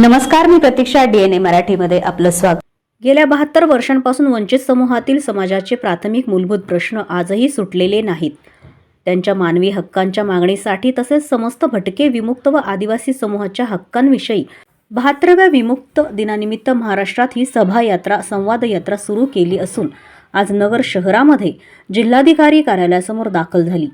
नमस्कार मी प्रतीक्षा डीएनए मराठीमध्ये आपलं स्वागत. गेल्या बहात्तर वर्षांपासून वंचित समूहातील समाजाचे प्राथमिक मूलभूत प्रश्न आजही सुटलेले नाहीत. त्यांच्या मानवी हक्कांच्या मागणीसाठी तसेच समस्त भटके विमुक्त व आदिवासी समूहाच्या हक्कांविषयी बहात्तराव्या विमुक्त दिनानिमित्त महाराष्ट्रात ही सभा यात्रा संवाद यात्रा सुरू केली असून आज नगर शहरामध्ये जिल्हाधिकारी कार्यालयासमोर दाखल झाली.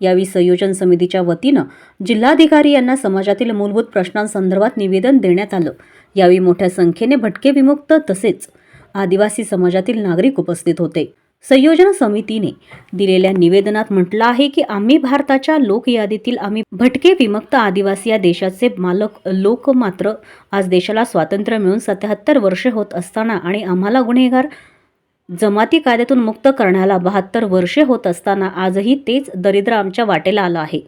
यावेळी संयोजन समितीच्या वतीनं जिल्हाधिकारी यांना समाजातील मूलभूत प्रश्नांसंदर्भात निवेदन देण्यात आलं. यावेळी मोठ्या संख्येने भटके विमुक्त तसेच आदिवासी समाजातील नागरिक उपस्थित होते. संयोजन समितीने दिलेल्या निवेदनात म्हटलं आहे की आम्ही भारताच्या लोकयादीतील आम्ही भटके विमुक्त आदिवासी या देशाचे मालक लोक मात्र आज देशाला स्वातंत्र्य मिळून सत्याहत्तर वर्ष होत असताना आणि आम्हाला गुन्हेगार जमाती कायद्यातून मुक्त करण्याला बहात्तर वर्षे होत असताना आजही तेच दरिद्र आमच्या वाटेला आलं आहे.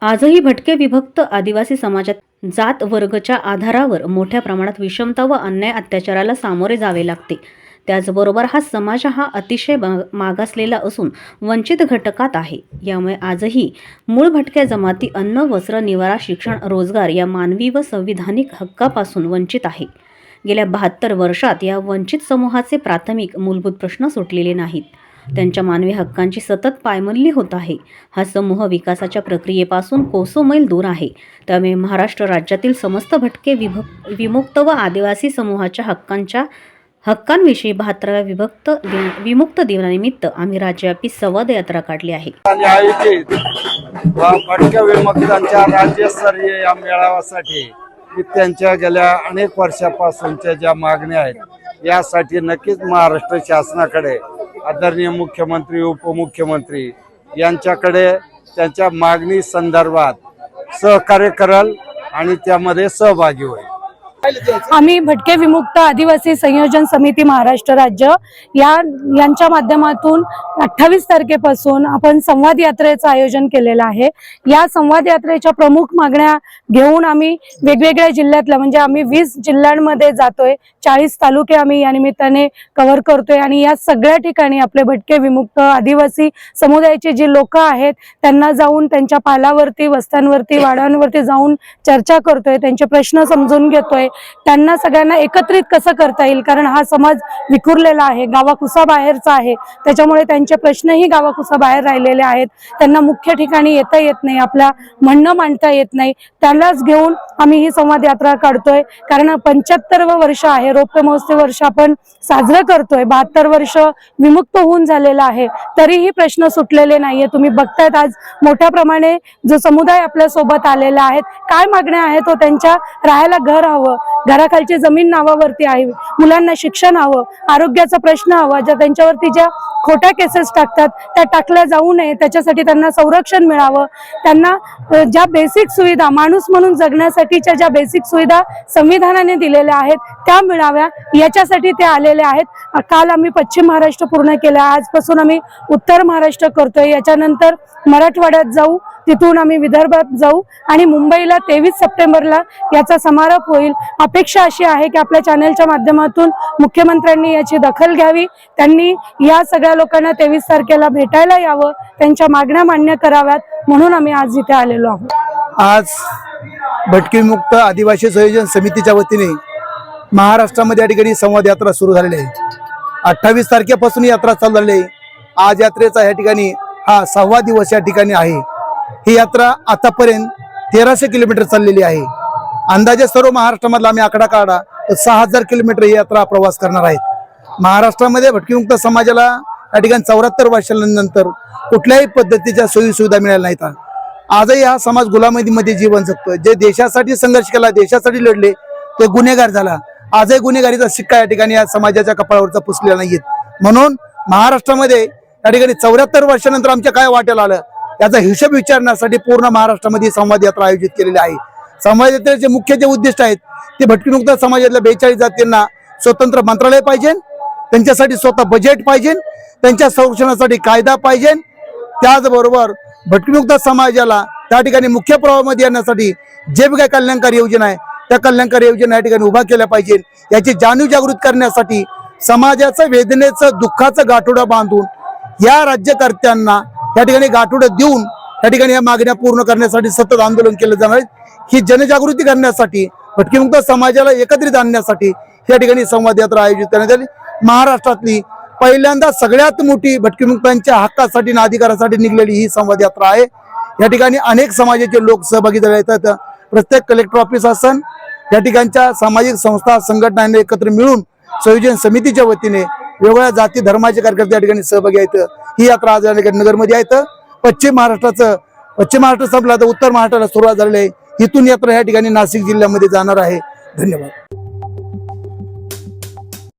आजही भटके विभक्त आदिवासी समाजात जात वर्गच्या आधारावर मोठ्या प्रमाणात विषमता व अन्याय अत्याचाराला सामोरे जावे लागते. त्याचबरोबर हा समाज हा अतिशय मा- मागासलेला असून वंचित घटकात आहे. यामुळे आजही मूळ भटक्या जमाती अन्न वस्त्र निवारा शिक्षण रोजगार या मानवी व संविधानिक हक्कापासून वंचित आहे. गेल्या बहात्तर वर्षात या वंचित समूहाचे प्राथमिक मूलभूत प्रश्न सुटलेले नाहीत. त्यांच्या मानवी हक्कांची सतत पायमल्ली होत आहे. हा समूह विकासाच्या प्रक्रियेपासून कोसो मैल दूर आहे. त्यामुळे महाराष्ट्र राज्यातील समस्त भटके विभ विमुक्त व आदिवासी समूहाच्या हक्कांच्या हक्कांविषयी बहात्तराव्या विभक्त दिन विमुक्त दिनानिमित्त आम्ही राज्यव्यापी संवाद यात्रा काढली आहे. आयोजित भटक्या विमुक्तांच्या राज्यस्तरीय या मेळाव्यासाठी की त्यांच्या गेल्या अनेक वर्षापासूनच्या ज्या मागण्या आहेत यासाठी नक्कीच महाराष्ट्र शासनाकडे आदरणीय मुख्यमंत्री उपमुख्यमंत्री यांच्याकडे त्यांच्या मागणी संदर्भात सहकार्य करल आणि त्यामध्ये सहभागी होईल. आम्ही भटके विमुक्त आदिवासी संयोजन समिती महाराष्ट्र राज्य. या यांच्या माध्यमातून अठ्ठावीस तारखेपासून आपण संवाद यात्रेचं आयोजन केलेलं आहे. या संवाद यात्रेच्या प्रमुख मागण्या घेऊन आम्ही वेगवेगळ्या जिल्ह्यातल्या म्हणजे आम्ही वीस जिल्ह्यांमध्ये जातोय. चाळीस तालुके आम्ही या निमित्ताने कव्हर करतोय आणि या सगळ्या ठिकाणी आपले भटके विमुक्त आदिवासी समुदायाचे जे लोक आहेत त्यांना जाऊन त्यांच्या पालावरती वस्त्यांवरती वाड्यांवरती जाऊन चर्चा करतोय त्यांचे प्रश्न समजून घेतोय. त्यांना सगळ्यांना एकत्रित कसं करता येईल? कारण हा समाज विखुरलेला आहे गावाकुसा बाहेरचा आहे. त्याच्यामुळे त्यांचे प्रश्नही गावाकुसा बाहेर राहिलेले आहेत. त्यांना मुख्य ठिकाणी येता येत नाही आपल्या म्हणणं मांडता येत नाही. त्यांनाच घेऊन आम्ही ही संवाद यात्रा काढतोय. कारण पंच्याहत्तरव वर्ष आहे. रौप्य महोत्सव वर्ष आपण साजरं करतोय. बहात्तर वर्ष विमुक्त होऊन झालेलं आहे. तरीही प्रश्न सुटलेले नाहीये. तुम्ही बघतायत आज मोठ्या प्रमाणे जो समुदाय आपल्यासोबत आलेला आहेत काय मागण्या आहेत तो त्यांच्या राहायला घर हवं. घराखालची जमीन नावावरती आहे. मुलांना शिक्षण हवं. आरोग्याचा प्रश्न हवा. ज्या त्यांच्यावरती ज्या खोट्या केसेस टाकतात त्या टाकल्या जाऊ नये त्याच्यासाठी त्यांना संरक्षण मिळावं. त्यांना ज्या बेसिक सुविधा माणूस म्हणून जगण्यासाठीच्या ज्या बेसिक सुविधा संविधानाने दिलेल्या आहेत त्या मिळाव्या. याच्यासाठी ते आलेले आहेत. काल आम्ही पश्चिम महाराष्ट्र पूर्ण केलं. आजपासून आम्ही उत्तर महाराष्ट्र करतोय. याच्यानंतर मराठवाड्यात जाऊ. तिथून आम्ही विदर्भात जाऊ आणि मुंबईला तेवीस सप्टेंबरला याचा समारोप होईल. अपेक्षा अशी आहे की आपल्या चॅनलच्या माध्यमातून मुख्यमंत्र्यांनी याची दखल घ्यावी. त्यांनी या सगळ्या लोकांना तेवीस तारखेला भेटायला यावं. त्यांच्या मागण्या मान्य कराव्यात. म्हणून आम्ही आज इथे आलेलो आहोत. आज भटकीमुक्त आदिवासी संयोजन समितीच्या वतीने महाराष्ट्रामध्ये या ठिकाणी संवाद यात्रा सुरू झालेली आहे. अठ्ठावीस तारखेपासून यात्रा चालू झाली आहे. आज यात्रेचा या ठिकाणी हा सहावा दिवस या ठिकाणी आहे. ही यात्रा आतापर्यंत तेराशे किलोमीटर चाललेली आहे. अंदाजे सर्व महाराष्ट्रामधला आम्ही आकडा काढा तर सहा हजार किलोमीटर ही यात्रा प्रवास करणार आहेत. महाराष्ट्रामध्ये भटकीमुक्त समाजाला या ठिकाणी चौऱ्याहत्तर वर्षानंतर कुठल्याही पद्धतीच्या सोयीसुविधा मिळाल्या नाहीत. आजही हा समाज गुलामतीमध्ये जीवन जगतोय. जे देशासाठी संघर्ष केला देशासाठी लढले ते गुन्हेगार झाला. आजही गुन्हेगारीचा शिक्का या ठिकाणी या समाजाच्या कपाळावरचा पुसलेला नाहीयेत. म्हणून महाराष्ट्रामध्ये या ठिकाणी चौऱ्याहत्तर वर्षानंतर आमच्या काय वाटेला आलं? याचा हिशोब विचारण्यासाठी पूर्ण महाराष्ट्रामध्ये संवाद यात्रा आयोजित केलेली आहे. संवाद यात्रेचे मुख्य जे उद्दिष्ट आहेत ते भटकीमुक्त समाजातल्या बेचाळीस जातींना स्वतंत्र मंत्रालय पाहिजे त्यांच्यासाठी स्वतः बजेट पाहिजे त्यांच्या संरक्षणासाठी कायदा पाहिजे. त्याचबरोबर भटकीमुक्त समाजाला त्या ठिकाणी मुख्य प्रवाहामध्ये येण्यासाठी जे काही कल्याणकारी योजना आहे त्या कल्याणकारी योजना या ठिकाणी उभा केल्या पाहिजे. याची जाणीव जागृत करण्यासाठी समाजाचं वेदनेचं दुःखाचं गाठोडा बांधून या राज्यकर्त्यांना या ठिकाणी गाठोडं देऊन त्या ठिकाणी या मागण्या पूर्ण करण्यासाठी सतत आंदोलन केलं जाणार ही जनजागृती करण्यासाठी भटकीमुक्त समाजाला एकत्रित आणण्यासाठी या ठिकाणी संवाद यात्रा आयोजित करण्यात आली. महाराष्ट्रातली पहिल्यांदा सगळ्यात मोठी भटकीमुक्तांच्या हक्कासाठी आणि अधिकारासाठी निघलेली ही संवाद यात्रा आहे. या ठिकाणी अनेक समाजाचे लोक सहभागी झाले आहेत. प्रत्येक कलेक्टर ऑफिस असन या ठिकाणच्या सामाजिक संस्था संघटनांनी एकत्र मिळून संयोजन समितीच्या वतीने वेगवेगळ्या जाती धर्माचे कार्यकर्ते या ठिकाणी सहभागी आहेत. ही यात्रा आज नगरमध्ये आहेत पश्चिम महाराष्ट्राचं पश्चिम महाराष्ट्र संपला तर उत्तर महाराष्ट्राला सुरुवात झालेली आहे. इथून यात्रा या ठिकाणी नाशिक जिल्ह्यामध्ये जाणार आहे. धन्यवाद.